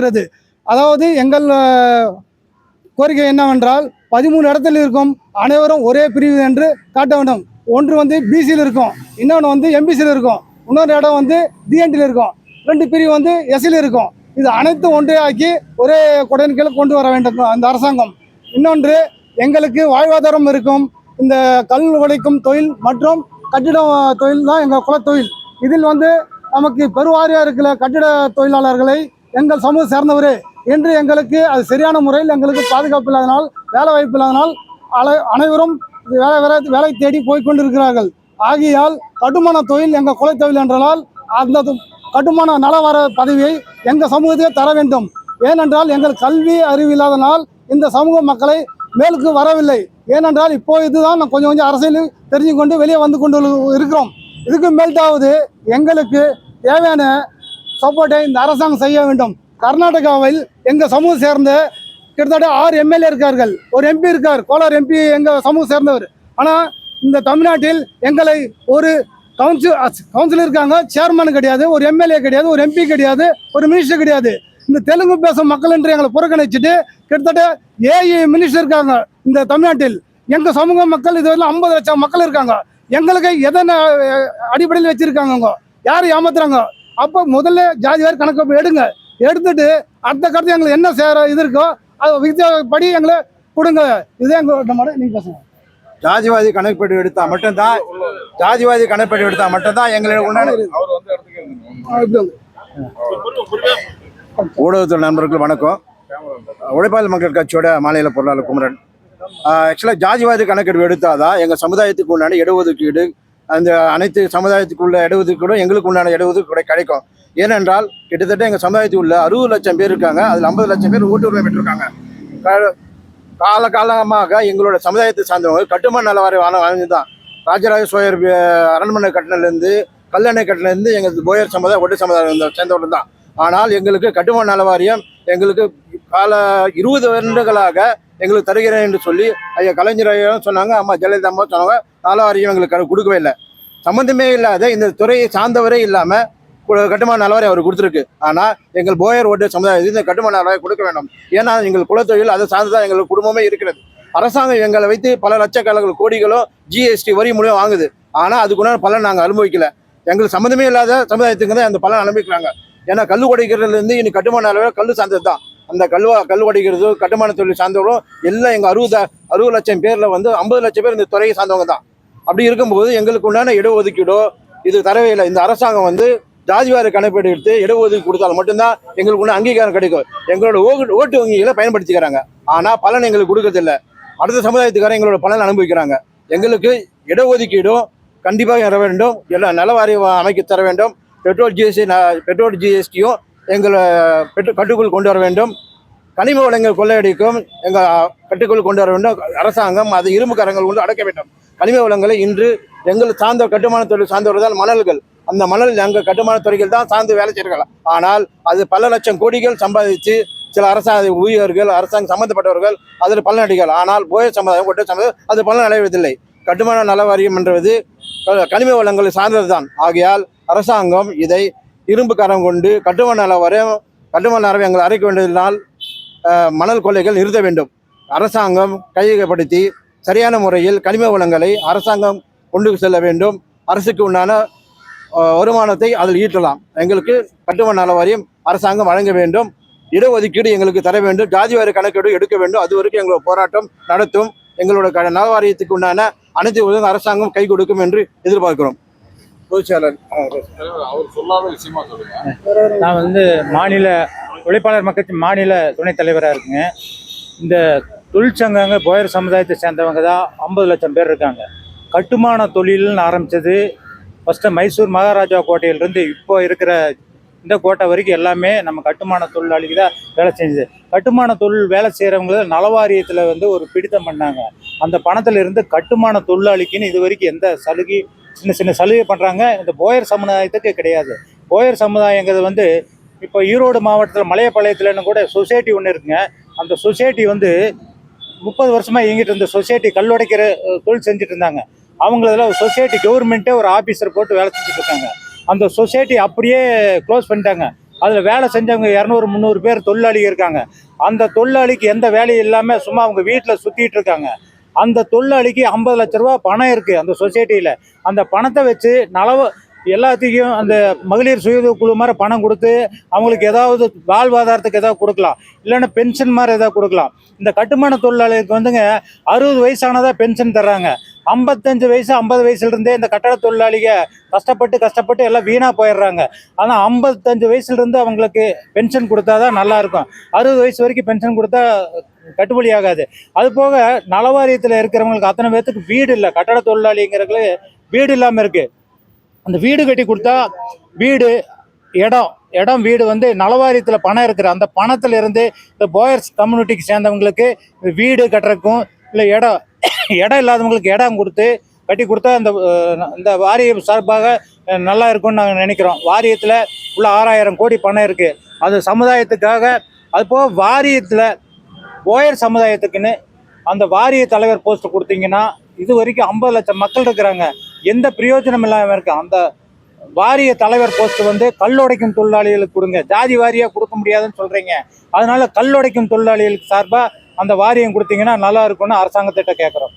இருக்கிறது. அதாவது எங்கள் கோரிக்கை என்னவென்றால் பதிமூணு இடத்தில் இருக்கும் அனைவரும் ஒரே பிரிவு என்று காட்ட வேண்டும். ஒன்று வந்து பிசியில் இருக்கும் இன்னொன்று வந்து எம்பிசியில் இருக்கும் இன்னொரு இடம் வந்து டிஎன்டியில் இருக்கும் ரெண்டு பிரிவு வந்து எஸ்சியில் இருக்கும். இது அனைத்தும் ஒன்றே ஆக்கி ஒரே குடையின் கீழே கொண்டு வர வேண்டும் அந்த அரசாங்கம். இன்னொன்று எங்களுக்கு வாழ்வாதாரம் இருக்கும். இந்த கல் உடைக்கும் தொழில் மற்றும் கட்டிடம் தொழில் தான் எங்கள் குலத்தொழில். இதில் வந்து நமக்கு பெருவாரியாக இருக்கிற கட்டிட தொழிலாளர்களை எங்கள் சமூக சேர்ந்தவர் என்று எங்களுக்கு அது சரியான முறையில் எங்களுக்கு பாதுகாப்பு இல்லாதனால் வேலை வாய்ப்பு இல்லாதனால் அலை அனைவரும் வேலை வேலை வேலை தேடி போய்கொண்டிருக்கிறார்கள் ஆகையால் கட்டுமான தொழில் எங்கள் குலைத்தொழில் என்றால் அந்த கட்டுமான நலவர பதவியை எங்கள் சமூகத்துக்கு தர வேண்டும். ஏனென்றால் எங்கள் கல்வி அறிவு இல்லாதனால் இந்த சமூக மக்களை மேலுக்கு வரவில்லை. ஏனென்றால் இப்போ இதுதான் நான் கொஞ்சம் கொஞ்சம் அரசியல் தெரிஞ்சு கொண்டு வெளியே வந்து கொண்டு இருக்கிறோம். இதுக்கு மேல்தாவது எங்களுக்கு தேவையான சப்போர்ட்டை இந்த அரசாங்கம் செய்ய வேண்டும். கர்நாடகாவில் எங்கள் சமூகம் சேர்ந்த கிட்டத்தட்ட ஆறு எம்எல்ஏ இருக்கார்கள். ஒரு எம்பி இருக்கார். கோலார் எம்பி எங்கள் சமூகம் சேர்ந்தவர். ஆனால் இந்த தமிழ்நாட்டில் எங்களை ஒரு கவுன்சில் கவுன்சிலர் இருக்காங்க. சேர்மன் கிடையாது ஒரு எம்எல்ஏ கிடையாது ஒரு எம்பி கிடையாது ஒரு மினிஸ்டர் கிடையாது. இந்த தெலுங்கு பேசும் மக்கள் என்று எங்களை புறக்கணிச்சுட்டு கிட்டத்தட்ட ஏஐ மினிஸ்டர் இருக்காங்க இந்த தமிழ்நாட்டில். எங்கள் சமூக மக்கள் இதுவரை ஐம்பது லட்சம் மக்கள் இருக்காங்க. எங்களுக்கு எதனை அடிப்படையில் வச்சுருக்காங்க அவங்க? யார் ஏமாத்துறாங்க? அப்போ முதல்ல ஜாதி வாரி கணக்கு எடுங்க. எடுத்துட்டு அடுத்த கருத்து எங்களுக்கு என்ன சேர இது இருக்கோ அது விகிதப்படி எங்களை கொடுங்க. இதே எங்களோட மாடு நீங்கள் பேசுங்க. ஜாதிவாதி கணக்குப்படி எடுத்தா மட்டும்தான் ஜாதிவாதி கணக்குப்படி எடுத்தா மட்டும்தான் எங்களை உண்டான. ஊடகத்துறை நண்பர்கள் வணக்கம். உழைப்பாளர் மக்கள் கட்சியோட மாநில பொருளாளர் குமரன். ஆக்சுவலாக ஜாதிவாதி கணக்கெடுப்பு எடுத்தாதான் எங்கள் சமுதாயத்துக்கு உண்டான இடஒதுக்கீடு அந்த அனைத்து சமுதாயத்துக்குள்ள இடஒதுக்கீடும் எங்களுக்கு உண்டான இடஒதுக்கீடு கிடைக்கும். ஏனென்றால் கிட்டத்தட்ட எங்கள் சமுதாயத்துக்கு உள்ள அறுபது லட்சம் பேர் இருக்காங்க. அதில் ஐம்பது லட்சம் பேர் ஓட்டுரிமை பெற்றிருக்காங்க. கால காலமாக எங்களோட சமுதாயத்தை சார்ந்தவங்க கட்டுமான நலவாரி வாழ்ந்து தான் ராஜராஜ சோழர் அரண்மனை கட்டினிலேருந்து கல்லணை கட்டினிலேருந்து எங்கள் போயர் சமுதாயம் ஒட்டு சமுதாயம் சேர்ந்தவர்கள் தான் ஆனால் எங்களுக்கு கட்டுமான நல வாரியம் எங்களுக்கு கால இருபது வருடங்களாக எங்களுக்கு தருகிறேன் என்று சொல்லி ஐயா கலைஞர் ஐயாவும் சொன்னாங்க அம்மா ஜெயலலிதா அம்மா சொன்னாங்க நல வாரியம் எங்களுக்கு கொடுக்கவே இல்லை. சம்மந்தமே இல்லாத இந்த துறையை சார்ந்தவரே இல்லாமல் கட்டுமான நலவாரி அவர் கொடுத்துருக்கு. ஆனால் எங்கள் போயர் ஓட்டு சமுதாயத்தில் இந்த கட்டுமான நலவாரி கொடுக்க வேண்டும். ஏன்னா எங்கள் குலத்தொழில் அதை சார்ந்து தான் எங்கள் குடும்பமே இருக்கிறது. அரசாங்கம் எங்களை வைத்து பல லட்சக்கணக்கில் கோடிகளோ ஜிஎஸ்டி வரி மூலியம் வாங்குது. ஆனால் அதுக்குண்டான பலன் நாங்கள் அனுபவிக்கல. எங்களுக்கு சம்மந்தமே இல்லாத சமுதாயத்துக்கு தான் அந்த பலன் அனுபவிக்கிறாங்க. ஏன்னா கல் உடைக்கிறதுலேருந்து இனி கட்டுமான அளவில் கல் சார்ந்தது தான். அந்த கல்வா கல் உடைக்கிறது கட்டுமான தொழில் சார்ந்தவரும் எல்லாம் எங்கள் அறுபது அறுபது லட்சம் பேரில் வந்து ஐம்பது லட்சம் பேர் இந்த துறையை சார்ந்தவங்க தான். அப்படி இருக்கும்போது எங்களுக்கு உண்டான இடஒதுக்கீடோ இது தரவே இல்லை இந்த அரசாங்கம் வந்து ஜாதிவார கணக்கீடு எடுத்து இடஒதுக்கீடு கொடுத்தால் மட்டும்தான் எங்களுக்கு ஒன்று அங்கீகாரம் கிடைக்கும். எங்களோட ஓட்டு ஓட்டு வங்கிகளை பயன்படுத்திக்கிறாங்க. ஆனால் பலன் எங்களுக்கு கொடுக்கறதில்ல. அடுத்த சமுதாயத்துக்காரன் எங்களோட பலன் அனுபவிக்கிறாங்க. எங்களுக்கு இடஒதுக்கீடும் கண்டிப்பாக தர வேண்டும். எல்லா நலவாரி அமைக்க தர வேண்டும். பெட்ரோல் ஜிஎஸ்டி பெட்ரோல் ஜிஎஸ்டியும் எங்களை பெட்ரோ கட்டுக்குள் கொண்டு வர வேண்டும். கனிம வளங்கள் கொள்ளையடிக்கும். எங்கள் கட்டுக்குள் கொண்டு வர வேண்டும். அரசாங்கம் அது இரும்புக்காரங்கள் கொண்டு அடக்க வேண்டும். கனிம வளங்களை இன்று எங்கள் சார்ந்த கட்டுமான தொழில் சார்ந்தவர்கள் மணல்கள். அந்த மணல் எங்கள் கட்டுமான துறைகள் தான் சார்ந்து வேலை செய்கிறார்கள். ஆனால் அது பல லட்சம் கோடிகள் சம்பாதிச்சு சில அரசாங்க ஊழியர்கள் அரசாங்கம் சம்பந்தப்பட்டவர்கள் அதில் பலனடிகள் ஆனால் போய சமுதாயம் ஒட்ட சமுதாயம் அது பலன் அடைவதில்லை. கட்டுமான நல வாரியம் என்றது க- கனிம வளங்களை சார்ந்தது தான் ஆகையால் அரசாங்கம் இதை இரும்பு கரம் கொண்டு கட்டுமான நல வரையும் கட்டுமான நலவை எங்களை அரைக்க வேண்டியதனால் மணல் கொள்ளைகள் நிறுத்த வேண்டும். அரசாங்கம் கையகப்படுத்தி சரியான முறையில் கனிம வளங்களை அரசாங்கம் கொண்டு செல்ல வேண்டும். அரசுக்கு உண்டான வருமானத்தை அதில் ஈட்டலாம். எங்களுக்கு கட்டுமான நல வாரியம் அரசாங்கம் வழங்க வேண்டும். இடஒதுக்கீடு எங்களுக்கு தர வேண்டும். ஜாதிவாரி கணக்கீடு எடுக்க வேண்டும். அது வரைக்கும் எங்களோட போராட்டம் நடத்தும். எங்களோட க நல வாரியத்துக்கு உண்டான அனைத்து உதவும் அரசாங்கம் கை கொடுக்கும் என்று எதிர்பார்க்கிறோம். பொதுச்செயலர் அவர். சொல்லாத விஷயமா சொல்லுங்க. நான் வந்து மாநில உழைப்பாளர் மக்கள் மாநில துணைத் தலைவராக இருக்குங்க இந்த தொழிற்சங்கங்க போயர் சமுதாயத்தை சேர்ந்தவங்க தான் ஐம்பது லட்சம் பேர் இருக்காங்க. கட்டுமான தொழில்னு ஆரம்பித்தது ஃபஸ்ட்டு மைசூர் மகாராஜா கோட்டையிலேருந்து இப்போ இருக்கிற இந்த கோட்டை வரைக்கும் எல்லாமே நம்ம கட்டுமான தொழிலாளிக்கு தான் வேலை செஞ்சது. கட்டுமான தொழில் வேலை செய்கிறவங்க நலவாரியத்தில் வந்து ஒரு பிடித்தம் பண்ணாங்க. அந்த பணத்தில் இருந்து கட்டுமான தொழிலாளிக்குன்னு இது வரைக்கும் எந்த சலுகை சின்ன சின்ன சலுகை பண்ணுறாங்க இந்த போயர் சமுதாயத்துக்கு கிடையாது. போயர் சமுதாயங்கிறது வந்து இப்போ ஈரோடு மாவட்டத்தில் மலையப்பாளையத்தில்னு கூட சொசைட்டி ஒன்று இருக்குங்க. அந்த சொசைட்டி வந்து முப்பது வருஷமாக இயங்கிட்டு இருந்த சொசைட்டி கல்லுடைக்கிற தொழில் செஞ்சுட்டு இருந்தாங்க. அவங்களதில் சொசைட்டி கவர்மெண்ட்டே ஒரு ஆஃபீஸர் போட்டு வேலை செஞ்சுட்டு இருக்காங்க. அந்த சொசைட்டி அப்படியே க்ளோஸ் பண்ணிட்டாங்க. அதில் வேலை செஞ்சவங்க இரநூறு முந்நூறு பேர் தொழிலாளி இருக்காங்க. அந்த தொழிலாளிக்கு எந்த வேலையும் இல்லாமல் சும்மா அவங்க வீட்டில் சுற்றிட்டு இருக்காங்க. அந்த தொழிலாளிக்கு ஐம்பது லட்ச ரூபா பணம் இருக்குது அந்த சொசைட்டியில். அந்த பணத்தை வச்சு நலவு எல்லாத்துக்கும் அந்த மகளிர் சுய உதவி குழு மாதிரி பணம் கொடுத்து அவங்களுக்கு ஏதாவது வாழ்வாதாரத்துக்கு ஏதாவது கொடுக்கலாம். இல்லைன்னா பென்ஷன் மாதிரி ஏதாவது கொடுக்கலாம். இந்த கட்டுமான தொழிலாளிகளுக்கு வந்துங்க அறுபது வயசானதாக பென்ஷன் தர்றாங்க. ஐம்பத்தஞ்சு வயசு ஐம்பது வயசுலேருந்தே இந்த கட்டட தொழிலாளிக கஷ்டப்பட்டு கஷ்டப்பட்டு எல்லாம் வீணாக போயிடுறாங்க. ஆனால் ஐம்பத்தஞ்சு வயசுலேருந்து அவங்களுக்கு பென்ஷன் கொடுத்தா தான் நல்லாயிருக்கும். அறுபது வயசு வரைக்கும் பென்ஷன் கொடுத்தா கட்டுப்படி ஆகாது. அது போக நலவாரியத்தில் இருக்கிறவங்களுக்கு அத்தனை பேர்த்துக்கு வீடு இல்லை. கட்டட தொழிலாளிங்கிறவங்களுக்கு வீடு இல்லாமல் இருக்குது அந்த வீடு கட்டி கொடுத்தா வீடு இடம் இடம் வீடு வந்து நலவாரியத்தில் பணம் இருக்கிற அந்த பணத்தில் இருந்து இந்த போயர்ஸ் கம்யூனிட்டிக்கு சேர்ந்தவங்களுக்கு வீடு கட்டுறதுக்கும் இல்லை இடம் இடம் இல்லாதவங்களுக்கு இடம் கொடுத்து கட்டி கொடுத்தா அந்த இந்த வாரியம் சார்பாக நல்லா இருக்கும்னு நாங்கள் நினைக்கிறோம். வாரியத்தில் உள்ள ஆறாயிரம் கோடி பணம் இருக்குது அது சமுதாயத்துக்காக அது போக வாரியத்தில் போயர் சமுதாயத்துக்குன்னு அந்த வாரிய தலைவர் போஸ்ட் கொடுத்தீங்கன்னா இது வரைக்கும் ஐம்பது லட்சம் மக்கள் இருக்கிறாங்க. எந்த பிரயோஜனம் இல்லாமல் இருக்கு. அந்த வாரிய தலைவர் போஸ்ட் வந்து கல்லுடைக்கும் தொழிலாளிகளுக்கு கொடுங்க. ஜாதி வாரியாக கொடுக்க முடியாதுன்னு சொல்கிறீங்க அதனால கல்லுடைக்கும் தொழிலாளிகளுக்கு சார்பாக அந்த வாரியம் கொடுத்தீங்கன்னா நல்லா இருக்கும்னு அரசாங்கத்திட்ட கேட்குறோம்